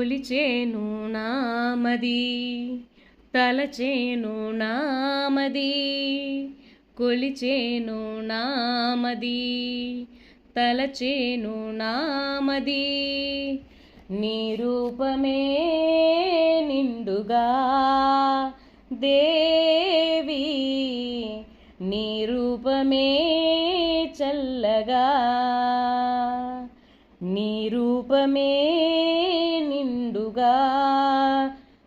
కొలిచేను నామది తలచేను నామది కొలిచేను నామది తలచేను నామది. నీ రూపమే నిండుగా దేవి నీ రూపమే చల్లగా. నీ రూపమే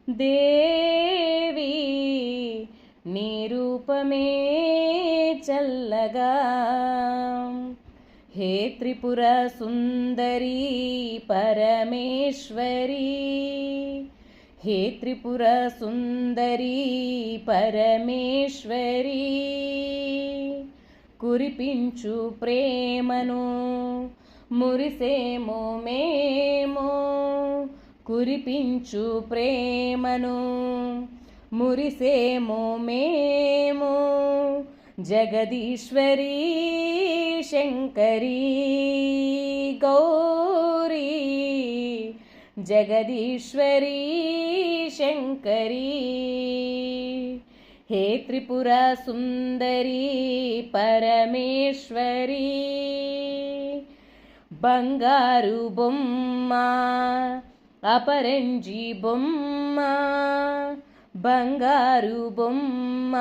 దేవి నీ రూపమే చల్లగా. హే త్రిపుర సుందరి పరమేశ్వరి హే త్రిపుర సుందరి పరమేశ్వరి కురిపించు ప్రేమను మురిసేమో మేము. కురిపించు ప్రేమను. మురిసేమో మేము. జగదీశ్వరి శంకరి గౌరీ. జగదీశ్వరి శంకరి. హే త్రిపుర సుందరి పరమేశ్వరి. బంగారు బొమ్మ అపరంజి బొమ్మ బంగారు బొమ్మ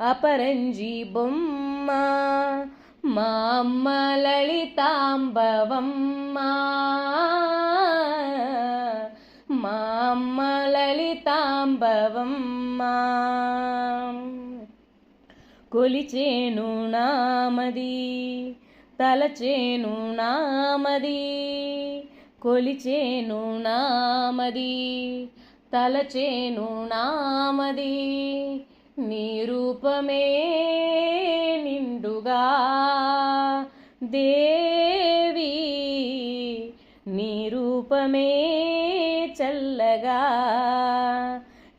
అపరంజి బొమ్మ మా అమ్మ లలితాంబవమ్మ మా అమ్మ లలితాంబవమ్మ. కొలిచేను నామది తలచేను నామది కొలిచేను నామది తలచేను నామది. నీ రూపమే నిండుగా దేవి. నీ రూపమే చల్లగా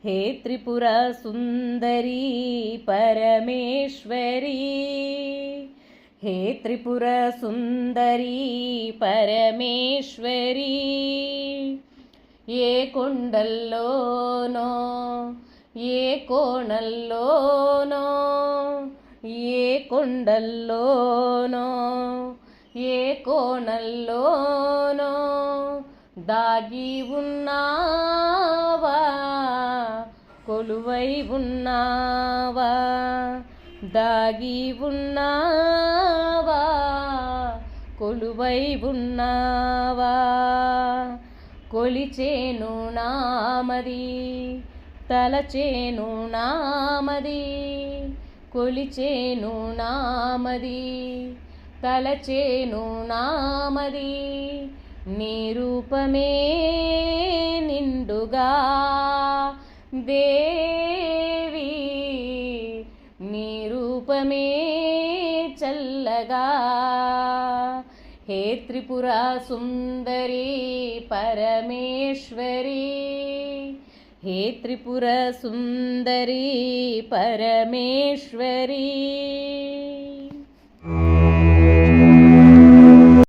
హే త్రిపుర సుందరి పరమేశ్వరి. హే త్రిపుర సుందరి పరమేశ్వరి ఏ కొండల్లోనో ఏ కోణల్లోనో ఏ కొండల్లోనో ఏ కోణల్లోనో దాగి ఉన్నావా కొలువై ఉన్నావా దాగి ఉన్నావా? కొలువై ఉన్నావా? కొలిచేను నామది తలచేను నామది కొలిచేను నామది తలచేను నామది నీ రూపమే నిండుగా దే రూపమే చల్లగా. హే త్రిపురా సుందరి పరమేశ్వరి. హే త్రిపుర సుందరి పరమేశ్వరీ.